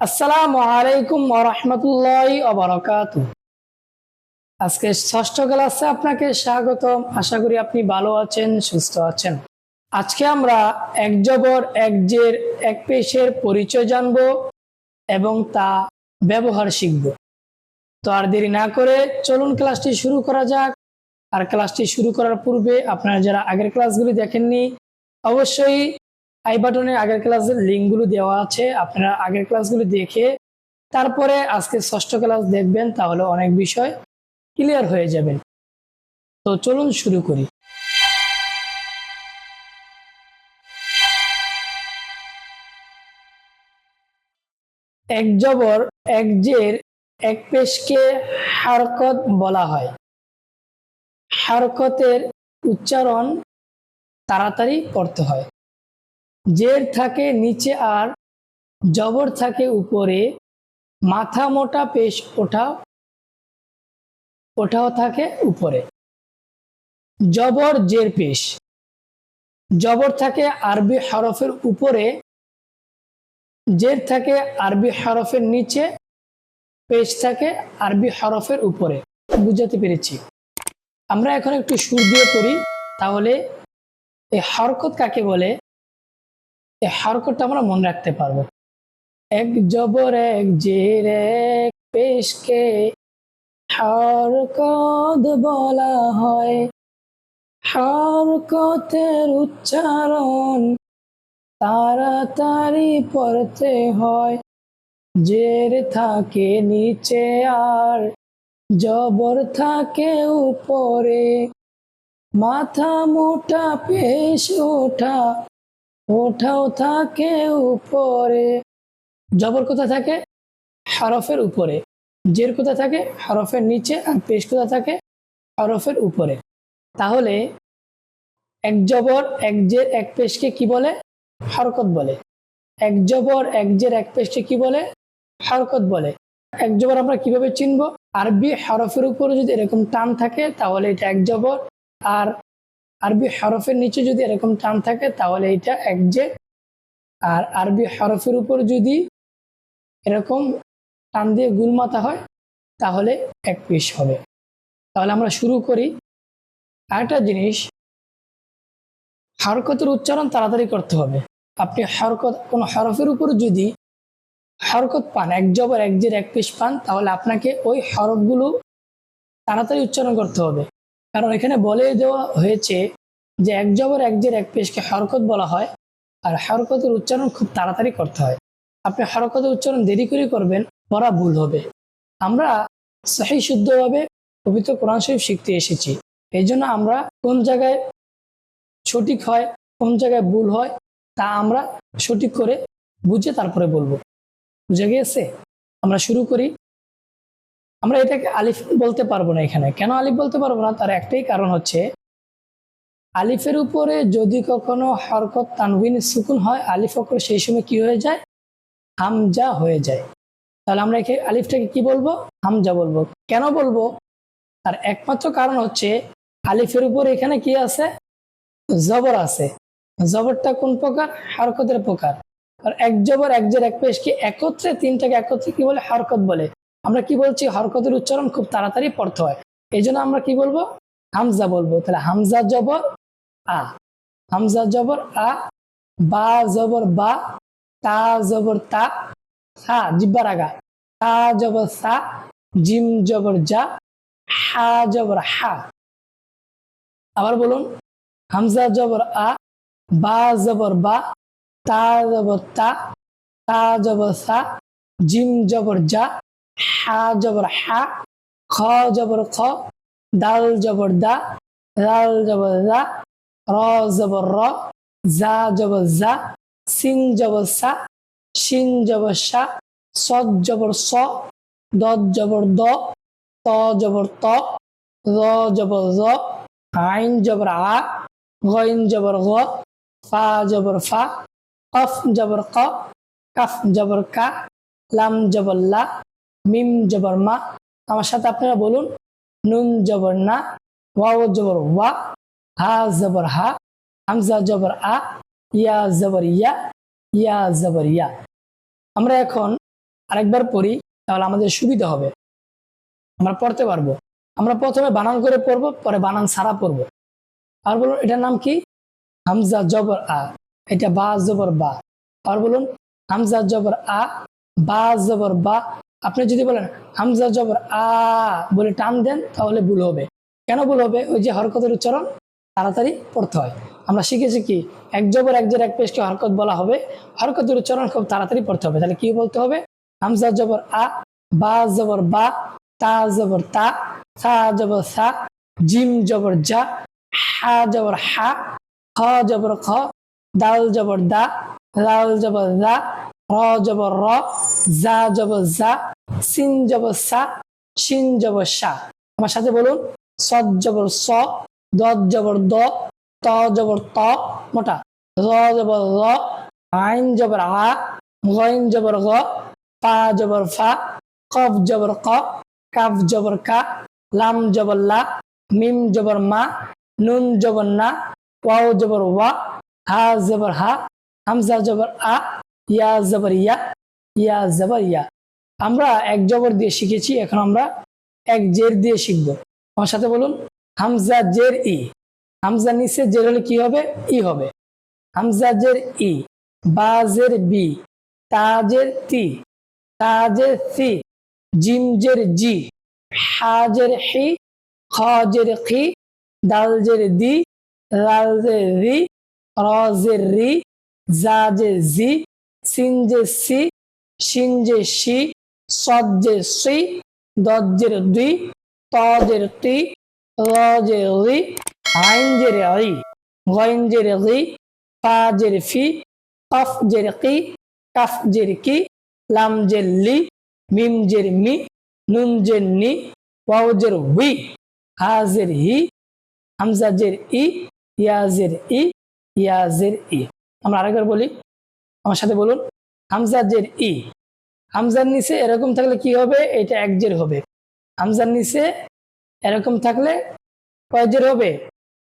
আসসালামু আলাইকুম ওরহমতুল্লাহ অবরকাত আজকে ষষ্ঠ ক্লাসে আপনাকে স্বাগতম। আশা করি আপনি ভালো আছেন, সুস্থ আছেন। আজকে আমরা এক জবর, এক জের, এক পেশের পরিচয় জানব এবং তা ব্যবহার শিখব। তো আর দেরি না করে চলুন ক্লাসটি শুরু করা যাক। আর ক্লাসটি শুরু করার পূর্বে আপনারা যারা আগের ক্লাসগুলি দেখেননি, অবশ্যই আই বাটনের আগের ক্লাসের লিঙ্কগুলো দেওয়া আছে, আপনারা আগের ক্লাসগুলো দেখে তারপরে আজকে ষষ্ঠ ক্লাস দেখবেন, তাহলে অনেক বিষয় ক্লিয়ার হয়ে যাবেন তো চলুন শুরু করি। এক জবর, এক জের, এক পেশকে হারকত বলা হয়। হারকতের উচ্চারণ তাড়াতাড়ি করতে হয়। জের থাকে নিচে আর জবর থাকে উপরে, মাথা মোটা, পেশ ওঠাও ওঠাও থাকে উপরে। জবর, জের, পেশ। জবর থাকে আরবি হরফের উপরে, জের থাকে আরবি হরফের নিচে, পেশ থাকে আরবি হরফের উপরে। বুঝাতে পেরেছি। আমরা এখন একটু সুর দিয়ে পড়ি, তাহলে এই হরকত কাকে বলে? এই হরকতটা আমরা মনে রাখতে পারব। এক জবর, এক জের, এক পেশকে হরকত বলা হয়। হরকতের উচ্চারণ তাড়াতাড়ি পড়তে হয়। জের থাকে নিচে আর জবর থাকে উপরে। মাথা মোটা, পেশ ওঠা ওঠাও থাকে উপরে। জবর কোথা থাকে? হরফের উপরে। জের কোথা থাকে? হরফের নিচে। আর পেশ কোথা থাকে? হরফের উপরে। তাহলে এক জবর, এক জের, এক পেশকে কি বলে? হরকত বলে। এক জবর, এক জের, এক পেশকে কি বলে? হরকত বলে। এক জবর আমরা কীভাবে চিনব? আরবি হরফের উপরে যদি এরকম টান থাকে, তাহলে এটা এক জবর। আর আরবি হরফের নিচে যদি এরকম টান থাকে, তাহলে এটা এক জে আর আরবি হরফের উপর যদি এরকম টান দিয়ে গুলমাতা হয়, তাহলে এক পিস হবে। তাহলে আমরা শুরু করি। আরেকটা জিনিস, হরকতের উচ্চারণ তাড়াতাড়ি করতে হবে। আপনি হরকত, কোনো হরফের উপর যদি হরকত পান, এক জবর, এক জের, এক পিস পান, তাহলে আপনাকে ওই হরফগুলো তাড়াতাড়ি উচ্চারণ করতে হবে। কারণ এখানে বলে দেওয়া হয়েছে যে এক জবর এক জের এক পেশকে হরকত বলা হয়, আর হরকতের উচ্চারণ খুব তাড়াতাড়ি করতে হয়। আপনি হরকতের উচ্চারণ দেরি করে করবেন, পড়া ভুল হবে। আমরা সহি শুদ্ধভাবে পবিত্র কোরআন শরীফ শিখতে এসেছি। এই জন্য আমরা কোন জায়গায় সঠিক হয়, কোন জায়গায় ভুল হয়, তা আমরা সঠিক করে বুঝে তারপরে বলব। বুঝে গিয়েছে? আমরা শুরু করি। আমরা এটাকে আলিফ বলতে পারব না এখানে। কেন আলিফ বলতে পারব না? তার একটাই কারণ হচ্ছে, আলিফের উপরে যদি কখনো হরকত তানবিন সুকুন হয়, আলিফ অক্ষর সেই সময় কি হয়ে যায়? হামজা হয়ে যায়। তাহলে আমরা এখানে আলিফটাকে কি বলব? হামজা বলব। কেন বলব? তার একমাত্র কারণ হচ্ছে, আলিফের উপর এখানে কি আছে? জবর আছে। জবরটা কোন প্রকার? হরকতের প্রকার। আর এক জবর, এক জের, এক পেশ কি একত্রে, তিনটাকে একত্রে কি বলে? হরকত বলে। আমরা কি বলছি? হরকতের উচ্চারণ খুব তাড়াতাড়ি পড়তে হয়। এই জন্য আমরা কি বলব? হামজা বলব। তাহলে হামজা জবর আ। হামজা জবর আ, বা জবর বা, তা জবর তা সা জিব্বার আগা। তা জবর সা, জিম জবর যা হা জবর হা। আবার বলুন, হামজা জবর আ, বা জবর বা, তা জবর তা তা জবর সা, জিম জবর যা হা জবর হা, খ জবর খ, দাল জবর দা রাল জবর দা র জবর র, জা জবর জা সিন জবর সা শিন জবর সা, সদ জবর স, দদ জবর দ, ত জবর ত, র জবর র, আইন জবর আ, গইন জবর গ, ফা জবর ফা, কফ জবর ক, কাফ জবর কা, লাম জবর লা মিম জবর মা। আমার সাথে আপনারা বলুন, নুন জবর না, ওয়াও জবর ওয়া, হা জবর হা, হামজা জবর আ, ইয়া জবর ইয়া ইয়া জবর ইয়া। আমরা এখন আরেকবার পড়ি, তাহলে আমাদের সুবিধা হবে। আমরা পড়তে পারব। আমরা প্রথমে বানান করে পড়ব, পরে বানান সারা পড়ব। আর বলুন, এটার নাম কি? হামজা জবর আ, এটা বা জবর বা। আর বলুন, হামজা জবর আ, বা জবর বা আপনি যদি বলেন, হামজা জবর আ বলে টান দেন, তাহলে ভুল হবে। কেন ভুল হবে? ওই যে হরকতের উচ্চারণ, তাড়াতাড়ি পড়তে হয়। আমরা শিখেছি কি, এক জবর এক জের এক পেশকে হরকত বলা হবে। হরকতের উচ্চারণ খুব তাড়াতাড়ি পড়তে হবে। তাহলে কি বলতে হবে? হামজা জবর আ বা জবর বা, তা জবর তা, সা জবর সা, জিম জবর জা, হা জবর হা, খ জবর খ, দাল জবর দা, লাল জবর দা, র জবর র, জা জবর জা সিন জবর সা শিন জবর আমার সাথে বলুন সদ জবর স দত জবর দ, ত জবর ত, মোটা। র জবর র, আইন জবর আ গইন জবর গ, পা জবর ফা, কফ জবর ক, কাফ জবর কা, লাম জবর লা, মিম জবর মা, নুন জবর না, ওয়াও জবর ওয়া, হা জবর হা, হামজা জবর আ, ইয়া জবর ইয়া ইয়া জবর ইয়া। আমরা এক জবর দিয়ে শিখেছি, এখন আমরা এক জের দিয়ে শিখব। আমার সাথে বলুন, হামজা জের ই। হামজা নিচে জের হলে কি হবে? ই হবে। হামজা জের ই। বাজের বি। তাজের তি। তাজের সি। জিমজের জি। হাজের হি। খজের খি। দালজের দি। লালজের রি। রজের রি। জাজে জি। সিনজে সি। শিনজে শি। সজ্জে সি, দজ্জের দুই তজের তি রজের রি আইনজের রি গইনজের রি ফাজের ফি কফজের কি, কাফজের কি, লামজের লি, মিমজের মি, নুনজের নি, ওয়াউজের হুই হাজের হি, হামজাজের ই, ইয়াজের ই ইয়াজের ই। আমরা আরেকবার বলি, আমার সাথে বলুন, হামজাজের ই। হামজার নিচে এরকম থাকলে কি হবে? এটা একজের হবে। হামজার নিচে এরকম থাকলে কয়জের হবে?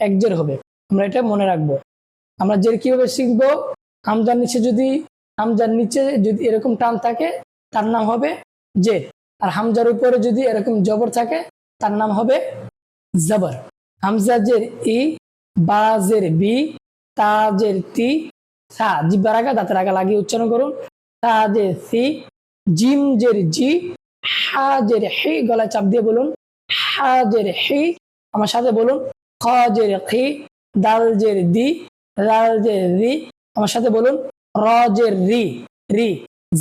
একজের হবে। আমরা এটা মনে রাখব। আমরা জের কীভাবে শিখব? হামজার নিচে যদি হামজার নিচে যদি এরকম টান থাকে, তার নাম হবে জের। আর হামজার উপরে যদি এরকম জবর থাকে, তার নাম হবে জবর। হামজা জের ই বাজের বি তাজের তি সা জিব্বার আগা দাঁতের আগা লাগিয়ে উচ্চারণ করুন। তা তাজের সি জিম জের জি হাজের হি, গলায় চাপ দিয়ে বলুন। হাজের হি, আমার সাথে বলুন। খ খজের খি দালজের দি লালজের রি, আমার সাথে বলুন। র রজের রি রি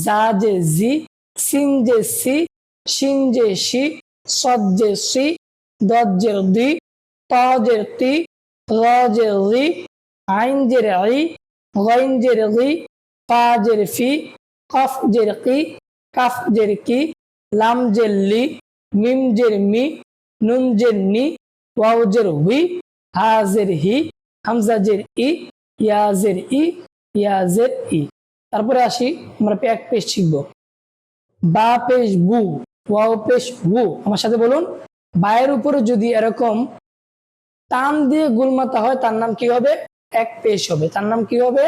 জাজে জি সিনজে সি শিনজে শি সজ্জে সি দজ্জের দি তজের তি রজের রি, আইন আইনজের ই গইনজের রি ফাজের ফি কফজের কি কাফজের কি লামজের লি মিমজের মি নুনজের নি ওয়াউজের হুই হাজের হি হামজাজের ই ইয়াজের ই ইয়াজের ই তারপরে আসি, আমরা এক পেশ শিখব। বা পেশ বু, ওয়াও পেশ বু। আমার সাথে বলুন, বায়ের উপরে যদি এরকম টান দিয়ে গুলমাতা হয়, তার নাম কি হবে? এক পেশ হবে। তার নাম কি হবে?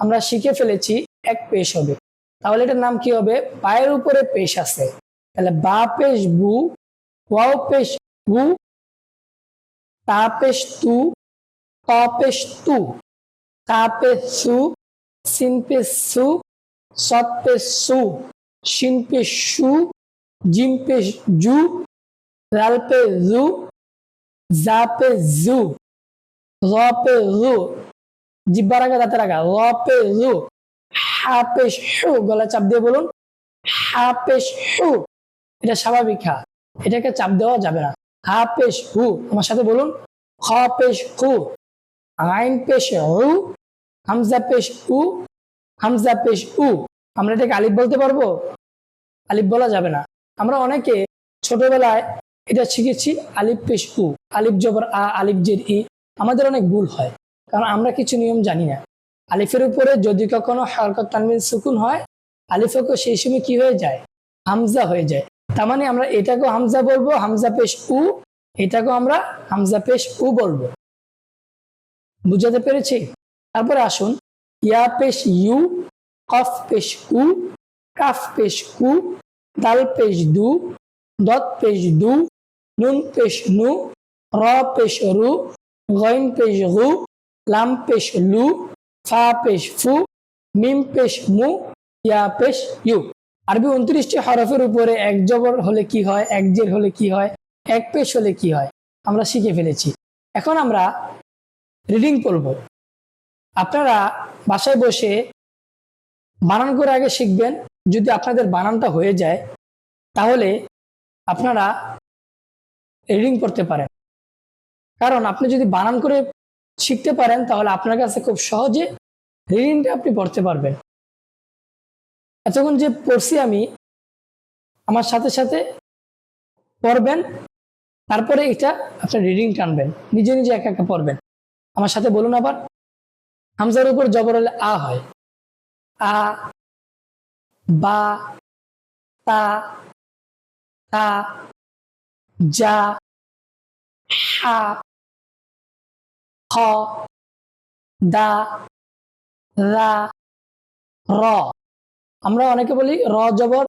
আমরা শিখে ফেলেছি, এক পেশ হবে। তাহলে এটার নাম কি হবে? পায়ের উপরে পেশ আছে। তাহলে বা পেশ বু ওয়াও পেশ বু তা পেশ তু, ত পেশ তু তা পেশ সু, সিন পেশ সু, সৎ পেশ সু, শিন পেশ সু জিম পেশ জু লাল পে জু, জা পে জু, র পে রু জিব্বার আগে দাঁতের আগা, র পে রু হা পেশ হু গলা চাপ দিয়ে বলুন। হা পেশ হু, এটা স্বাভাবিক হা। এটাকে চাপ দেওয়া যাবে না। হা পেশ হু, আমার সাথে বলুন। পেশ হু, আইন পেশ হু, হামজা পেশ হামজা পেশ আমরা এটাকে আলিফ বলতে পারব? আলিফ বলা যাবে না। আমরা অনেকে ছোটবেলায় এটা শিখেছি, আলিফ পেশ উ। আলিফ জবর আ, আলিফ জের ই। আমাদের অনেক ভুল হয়, কারণ আমরা কিছু নিয়ম জানি না। আলিফের উপরে যদি কখনো হরকত তানবিন সুকুন হয়, আলিফকে সেই সময় কি হয়ে যায়? হামজা হয়ে যায়। তার মানে আমরা এটাকেও হামজা বলব, হামজা পেশ উ, এটাকেও আমরা হামজা পেশ উ বলব। বুঝাতে পেরেছি? তারপরে আসুন, ইয়া পেশ ইউ, কফ পেশ উ, কাফ পেশ কু, দাল পেশ দু, দত পেশ দু, নুন পেশ নু, র পেশ রু, গইন পেশ গু, লাম পেশ লু ফা পেশ ফু মিম পেশ মু ইয়া পেশ ইউ আরবি উনত্রিশটি হরফের উপরে এক জবর হলে কি হয়, এক জের হলে কি হয়, এক পেশ হলে কি হয়, আমরা শিখে ফেলেছি। এখন আমরা রিডিং করব আপনারা বাসায় বসে বানান করে আগে শিখবেন। যদি আপনাদের বানানটা হয়ে যায়, তাহলে আপনারা রিডিং করতে পারেন। কারণ আপনি যদি বানান করে শিখতে পারেন, তাহলে আপনার কাছে খুব সহজে রিডিংটা আপনি পড়তে পারবেন। এতক্ষণ যে পড়ছি আমি, আমার সাথে সাথে পড়বেন, তারপরে এটা আপনার রিডিং টানবেন, নিজে নিজে একা একা পড়বেন। আমার সাথে বলুন আবার, হামজার উপর জবর হলে আ হয়। আ, বা, তা তা, যা, হা, খ, দা রা, র। আমরা অনেকে বলি র জবর,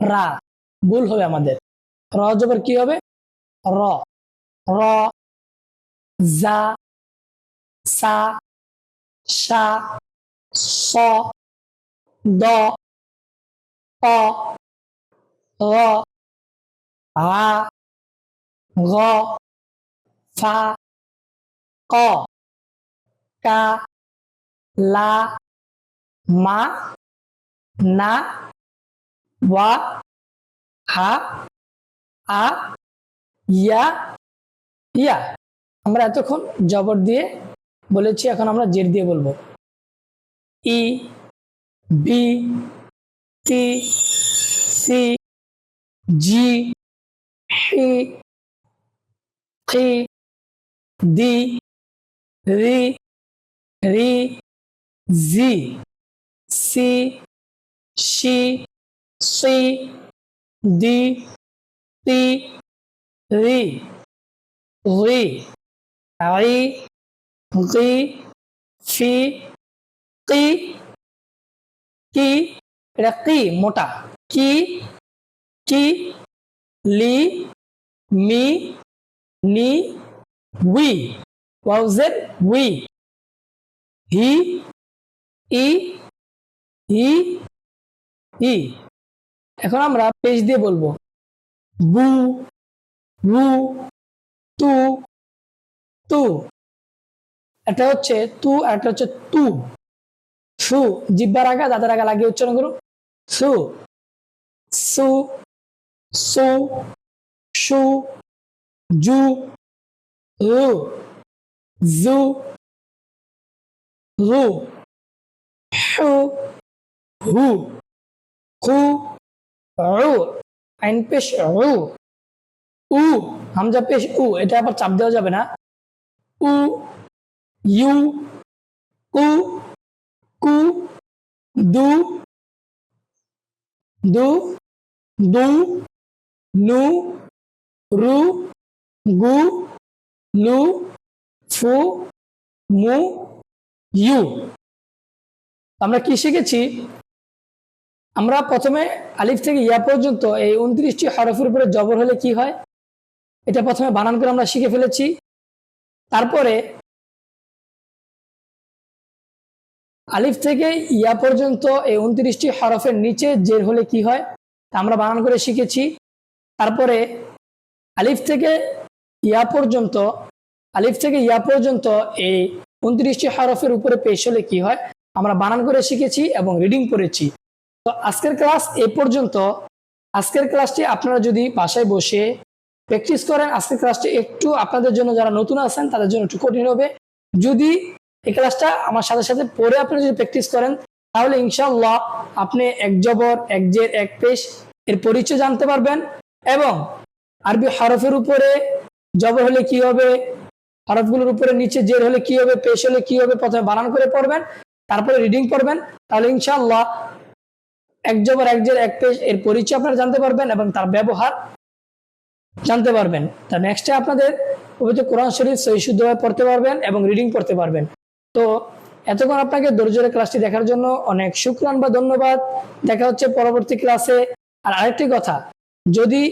রা। ভুল হবে আমাদের। র জবর কি হবে? র। র জা সা সা, স, দ র ফা, ক, কা লা, মা, না, ওয়া, হা, আ, ইয়া ইয়া। আমরা এতক্ষণ জবর দিয়ে বলেছি, এখন আমরা জের দিয়ে বলব। ই, বি, টি, সি, জি, হি খি দি, রি রি জি সি শি সি দি তি রি রি আই গি ফি কি কি এটা কি মোটা কি কি লি মি নি উই ওয়াউজের উই হি ই ই ই। এখন আমরা পেজ দিয়ে বলব। বু, রু, তু তু। এটা হচ্ছে তু একটা হচ্ছে তু। সু জিব্বার আগা দাদার আগা লাগিয়ে উচ্চারণ করো। সু সু সু সু, জু, রু জু, রু। হু হু খু রু আইন পেশ রু উ হামজা পেশ উ এটা আবার চাপ দেওয়া যাবে না। উ ইউ কু কু দু দু দু নু রু গু লু ফু মু ইউ আমরা কি শিখেছি? আমরা প্রথমে আলিফ থেকে ইয়া পর্যন্ত এই উনত্রিশটি হরফের উপরে জবর হলে কি হয়? এটা প্রথমে বানান করে আমরা শিখে ফেলেছি। তারপরে আলিফ থেকে ইয়া পর্যন্ত এই উনত্রিশটি হরফের নিচে জের হলে কি হয়? তা আমরা বানান করে শিখেছি। তারপরে আলিফ থেকে ইয়া পর্যন্ত, আলিফ থেকে ইয়া পর্যন্ত এই উনত্রিশটি হরফের উপরে পেশ হলে কি হয়? আমরা বানান করে শিখেছি এবং রিডিং করেছি। তো আজকের ক্লাস এ পর্যন্ত, আজকের ক্লাসটি আপনারা যদি বাসায় বসে প্র্যাকটিস করেন, আজকের ক্লাসটি একটু আপনাদের জন্য যারা নতুন আছেন, তাদের জন্য একটু কঠিন হবে। যদি এই ক্লাসটা আমার সাথে সাথে পড়ে আপনি যদি প্র্যাকটিস করেন, তাহলে ইনশাল্লাহ আপনি এক জবর, এক জের, এক পেশ এর পরিচয় জানতে পারবেন এবং আরবি হরফের উপরে জবর হলে কি হবে, হরফগুলোর উপরে নিচে জের হলে কি হবে, পেশ হলে কি হবে, প্রথমে বানান করে পড়বেন। তারপরে রিডিং করবেন তাহলে ইনশাল্লাহ এক জবর এক জের, এক পেশ এর পরিচয় আপনারা জানতে পারবেন এবং তার ব্যবহার জানতে পারবেন। তা নেক্সটে আপনাদের পবিত্র কোরআন শরীফ সহি শুদ্ধভাবে পড়তে পারবেন এবং রিডিং পড়তে পারবেন। তো এতক্ষণ আপনাকে ধৈর্যের ক্লাসটি দেখার জন্য অনেক শুক্রান বা ধন্যবাদ। দেখা হচ্ছে পরবর্তী ক্লাসে আর আরেকটি কথা, যদি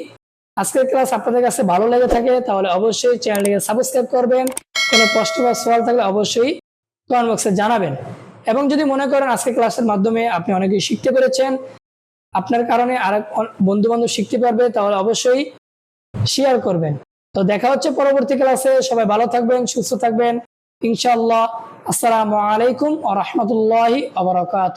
আজকের ক্লাস আপনাদের কাছে ভালো লেগে থাকে, তাহলে অবশ্যই চ্যানেলটিকে সাবস্ক্রাইব করবেন। কোনো প্রশ্ন বা সওয়াল থাকলে অবশ্যই কমেন্ট বক্সে জানাবেন। এবং যদি মনে করেন আজকে ক্লাসের মাধ্যমে আপনি অনেকেই শিখতে পেরেছেন, আপনার কারণে আরেক বন্ধু বান্ধব শিখতে পারবে, তাহলে অবশ্যই শেয়ার করবেন। তো দেখা হচ্ছে পরবর্তী ক্লাসে। সবাই ভালো থাকবেন, সুস্থ থাকবেন। ইনশাআল্লাহ। আসসালামু আলাইকুম আ রহমতুল্লাহি আবরকাত